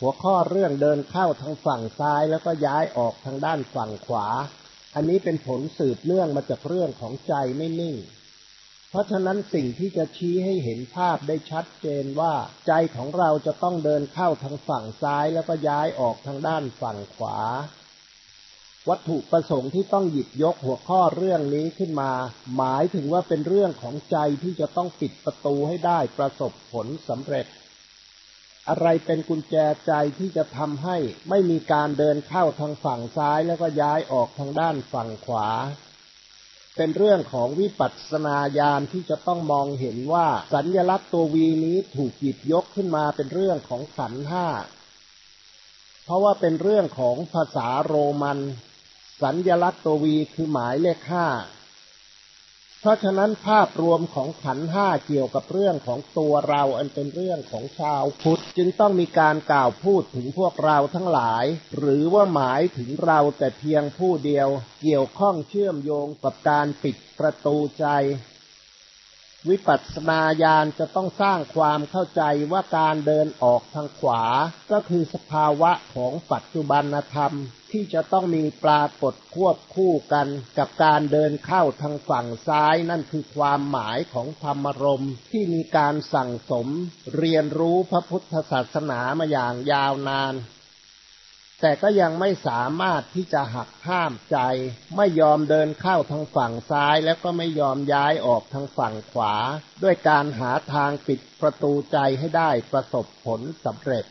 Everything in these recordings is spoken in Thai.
หัวข้อเรื่องเดินเข้าทางฝั่งซ้ายแล้วก็ย้ายออกทางด้านฝั่งขวา อันนี้เป็นผลสืบเนื่องมาจากเรื่องของใจไม่นิ่ง เพราะฉะนั้นสิ่งที่จะชี้ให้เห็นภาพได้ชัดเจนว่า ใจของเราจะต้องเดินเข้าทางฝั่งซ้ายแล้วก็ย้ายออกทางด้านฝั่งขวา วัตถุประสงค์ที่ต้องหยิบยกหัวข้อเรื่องนี้ขึ้นมา หมายถึงว่าเป็นเรื่องของใจที่จะต้องปิดประตูให้ได้ประสบผลสำเร็จ อะไรเป็นกุญแจใจที่จะทำให้ไม่มีการเดินเข้าทางฝั่งซ้ายแล้วก็ย้ายออกทางด้านฝั่งขวา เป็นเรื่องของวิปัสสนาญาณที่จะต้องมองเห็นว่าสัญญลักษณ์ตัววีนี้ถูกหยิบยกขึ้นมาเป็นเรื่องของขันห้า เพราะว่าเป็นเรื่องของภาษาโรมัน สัญญลักษณ์ตัววีคือหมายเลขห้า ราะฉะนั้นภาพรวมของขันห้าเกี่ยวกับเรื่องของตัวเราอันเป็นเรื่องของชาวพุทธจึงต้องมีการกล่าวพูดถึงพวกเราทั้งหลาย หรือว่าหมายถึงเราแต่เพียงผู้เดียว เกี่ยวข้องเชื่อมโยงกับการปิดประตูใจ วิปัสสนาญาณจะต้องสร้างความเข้าใจว่าการเดินออกทางขวา ก็คือสภาวะของปัจจุบันธรรม ที่จะต้องมีปรากฏควบคู่กันกับการเดินเข้าทางฝั่งซ้ายนั่นคือความหมายของธรรมรมที่มีการสั่งสม เรียนรู้พระพุทธศาสนามาอย่างยาวนาน แต่ก็ยังไม่สามารถที่จะหักห้ามใจ ไม่ยอมเดินเข้าทางฝั่งซ้าย แล้วก็ไม่ยอมย้ายออกทางฝั่งขวา ด้วยการหาทางปิดประตูใจให้ได้ประสบผลสำเร็จ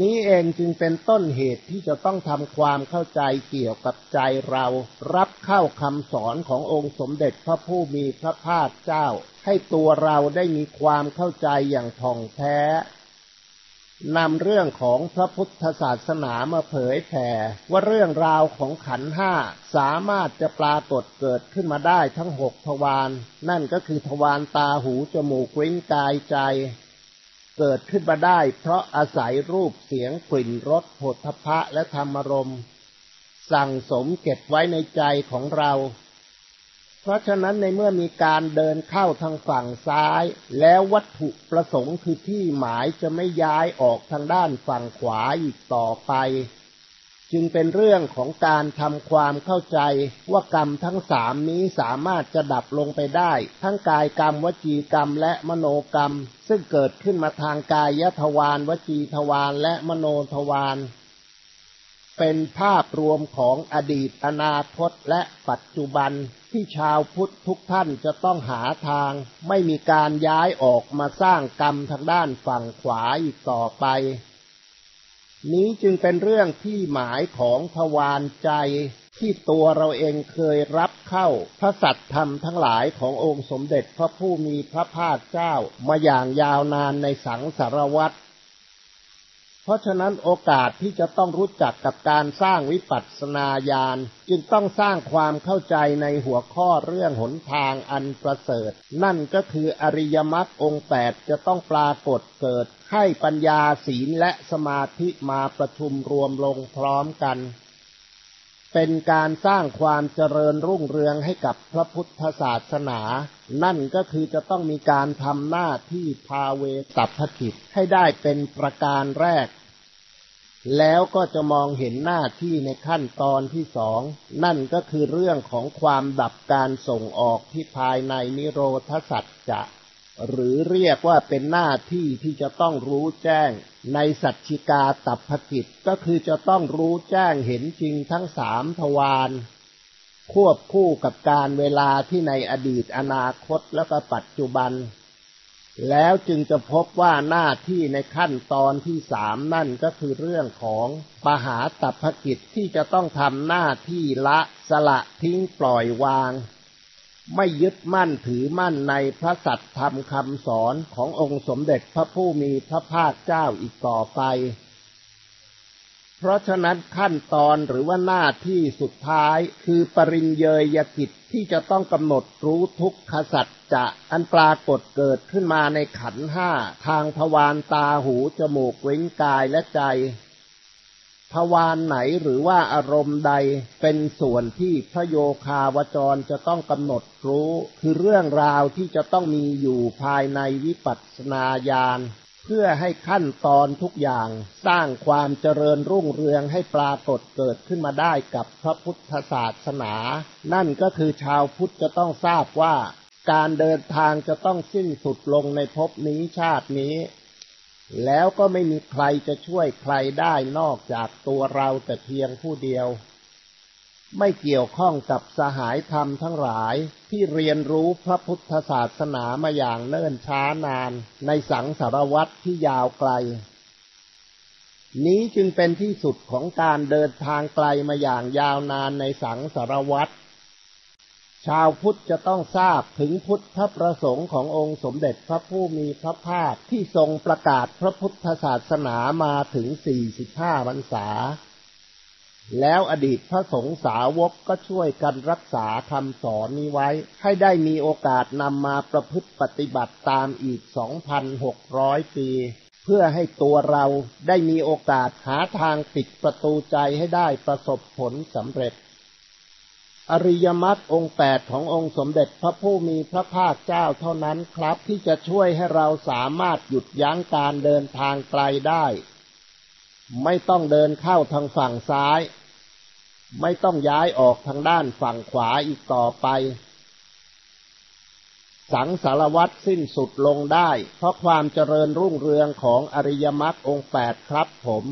นี้เองจึงเป็นต้นเหตุที่จะต้องทำความเข้าใจเกี่ยวกับใจเรา รับเข้าคำสอนขององค์สมเด็จพระผู้มีพระภาคเจ้า ให้ตัวเราได้มีความเข้าใจอย่างท่องแท้ นำเรื่องของพระพุทธศาสนามาเผยแผ่ ว่าเรื่องราวของขันห้าสามารถจะปรากฏเกิดขึ้นมาได้ทั้งหกทวารนั่นก็คือทวารตาหูจมูกลิ้นกายใจ เกิดขึ้นมาได้ เพราะอาศัยรูปเสียงกลิ่นรสผลทพะและธรรมรม สั่งสมเก็บไว้ในใจของเรา เพราะฉะนั้นในเมื่อมีการเดินเข้าทางฝั่งซ้าย แล้ววัตถุประสงค์คือที่หมายจะไม่ย้ายออกทางด้านฝั่งขวาอีกต่อไป จึงเป็นเรื่องของการทำความเข้าใจว่ากรรมทั้งสามนี้สามารถจะดับลงไปได้ ทั้งกายกรรมวจีกรรมและมโนกรรม ซึ่งเกิดขึ้นมาทางกายทวารวจีทวารและมโนทวาร เป็นภาพรวมของอดีตอนาคตและปัจจุบันที่ชาวพุทธทุกท่านจะต้องหาทาง ไม่มีการย้ายออกมาสร้างกรรมทางด้านฝั่งขวาอีกต่อไป นี้จึงเป็นเรื่องที่หมายของทวารใจที่ตัวเราเองเคยรับเข้าพระสัตธรรมทั้งหลายขององค์สมเด็จพระผู้มีพระภาคเจ้ามาอย่างยาวนานในสังสารวัตร เพราะฉะนั้นโอกาสที่จะต้องรู้จักกับการสร้างวิปัสสนาญาณจึงต้องสร้างความเข้าใจในหัวข้อเรื่องหนทางอันประเสริฐ นั่นก็คืออริยมรรคองแปดจะต้องปรากฏเกิด ให้ปัญญาศีลและสมาธิมาประชุมรวมลงพร้อมกัน เป็นการสร้างความเจริญรุ่งเรืองให้กับพระพุทธศาสนา นั่นก็คือจะต้องมีการทำหน้าที่พาเวตัพกิจให้ได้เป็นประการแรก แล้วก็จะมองเห็นหน้าที่ในขั้นตอนที่สอง นั่นก็คือเรื่องของความดับการส่งออกที่ภายในนิโรธสัจจะ หรือเรียกว่าเป็นหน้าที่ที่จะต้องรู้แจ้ง ในสัจจิกาตับภกิจก็คือจะต้องรู้แจ้งเห็นจริงทั้งสามทวารควบคู่กับการเวลาที่ในอดีตอนาคตแล้วก็ปัจจุบัน แล้วจึงจะพบว่าหน้าที่ในขั้นตอนที่สามนั่นก็คือเรื่องของปหาตับพกิจที่จะต้องทำหน้าที่ละสละทิ้งปล่อยวาง ไม่ยึดมั่นถือมั่นในพระสัตธรรมคำสอนขององค์สมเด็จพระผู้มีพระภาคเจ้าอีกต่อไป เพราะฉะนั้นขั้นตอนหรือว่าหน้าที่สุดท้ายคือปริญเยยกิจที่จะต้องกำหนดรู้ทุกขสัจจะอันปรากฏเกิดขึ้นมาในขันห้าทางทวารตาหูจมูกลิ้นกายและใจ ทวารไหนหรือว่าอารมณ์ใดเป็นส่วนที่พระโยคาวจรจะต้องกำหนดรู้ คือเรื่องราวที่จะต้องมีอยู่ภายในวิปัสสนาญาณเพื่อให้ขั้นตอนทุกอย่างสร้างความเจริญรุ่งเรืองให้ปรากฏเกิดขึ้นมาได้กับพระพุทธศาสนา นั่นก็คือชาวพุทธจะต้องทราบว่า การเดินทางจะต้องสิ้นสุดลงในภพนี้ชาตินี้ แล้วก็ไม่มีใครจะช่วยใครได้นอกจากตัวเราแต่เพียงผู้เดียว ไม่เกี่ยวข้องกับสหายธรรมทั้งหลายที่เรียนรู้พระพุทธศาสนามาอย่างเนิ่นช้านานในสังสารวัตรที่ยาวไกล นี้จึงเป็นที่สุดของการเดินทางไกลมาอย่างยาวนานในสังสารวัตร ชาวพุทธจะต้องทราบถึงพุทธประสงค์ขององค์สมเด็จพระผู้มีพระภาคที่ทรงประกาศพระพุทธศาสนามาถึงสี่สิบห้าพรรษา แล้วอดีตพระสงฆ์สาวกก็ช่วยกันรักษาคำสอนนี้ไว้ ให้ได้มีโอกาสนำมาประพฤติปฏิบัติตามอีก 2,600 ปี เพื่อให้ตัวเราได้มีโอกาสหาทางปิดประตูใจให้ได้ประสบผลสำเร็จ อริยมรรคองค์แปดขององค์สมเด็จพระผู้มีพระภาคเจ้าเท่านั้นครับ ที่จะช่วยให้เราสามารถหยุดยั้งการเดินทางไกลได้ ไม่ต้องเดินเข้าทางฝั่งซ้าย ไม่ต้องย้ายออกทางด้านฝั่งขวาอีกต่อไป สังสารวัตรสิ้นสุดลงได้ เพราะความเจริญรุ่งเรืองของอริยมรรคองแปดครับผม